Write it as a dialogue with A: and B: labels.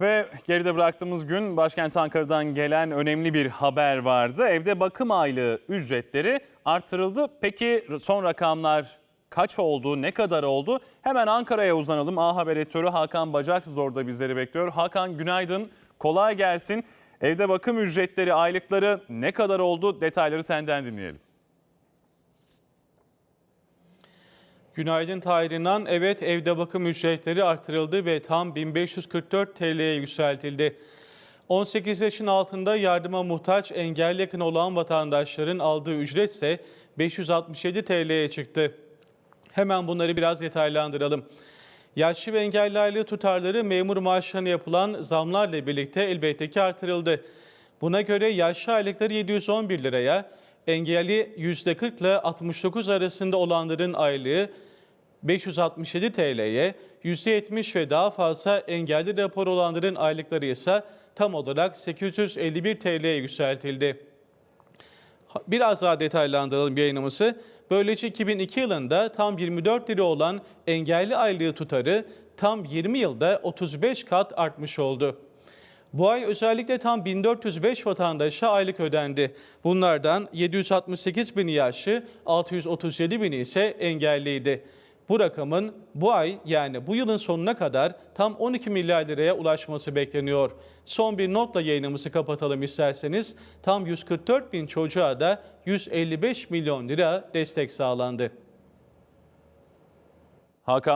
A: Ve geride bıraktığımız gün başkent Ankara'dan gelen önemli bir haber vardı. Evde bakım aylığı ücretleri artırıldı. Peki son rakamlar kaç oldu, ne kadar oldu? Hemen Ankara'ya uzanalım. A Haber editörü Hakan Bacaksız orada bizleri bekliyor. Hakan günaydın, kolay gelsin. Evde bakım ücretleri, aylıkları ne kadar oldu? Detayları senden dinleyelim.
B: Günaydın Tahir İnan. Evet evde bakım ücretleri artırıldı ve tam 1544 TL'ye yükseltildi. 18 yaşın altında yardıma muhtaç engelli yakın olan vatandaşların aldığı ücret ise 567 TL'ye çıktı. Hemen bunları biraz detaylandıralım. Yaşlı ve engelli aylığı tutarları memur maaşlarına yapılan zamlarla birlikte elbette ki artırıldı. Buna göre yaşlı aylıkları 711 liraya, engelli %40 ile 69 arasında olanların aylığı 567 TL'ye, %70 ve daha fazla engelli rapor olanların aylıkları ise tam olarak 851 TL'ye yükseltildi. Biraz daha detaylandıralım yayınımızı. Böylece 2002 yılında tam 24 lira olan engelli aylığı tutarı tam 20 yılda 35 kat artmış oldu. Bu ay özellikle tam 1405 vatandaşa aylık ödendi. Bunlardan 768 bini yaşlı, 637 bini ise engelliydi. Bu rakamın bu ay yani bu yılın sonuna kadar tam 12 milyar liraya ulaşması bekleniyor. Son bir notla yayınımızı kapatalım isterseniz. Tam 144 bin çocuğa da 155 milyon lira destek sağlandı.
A: Hakan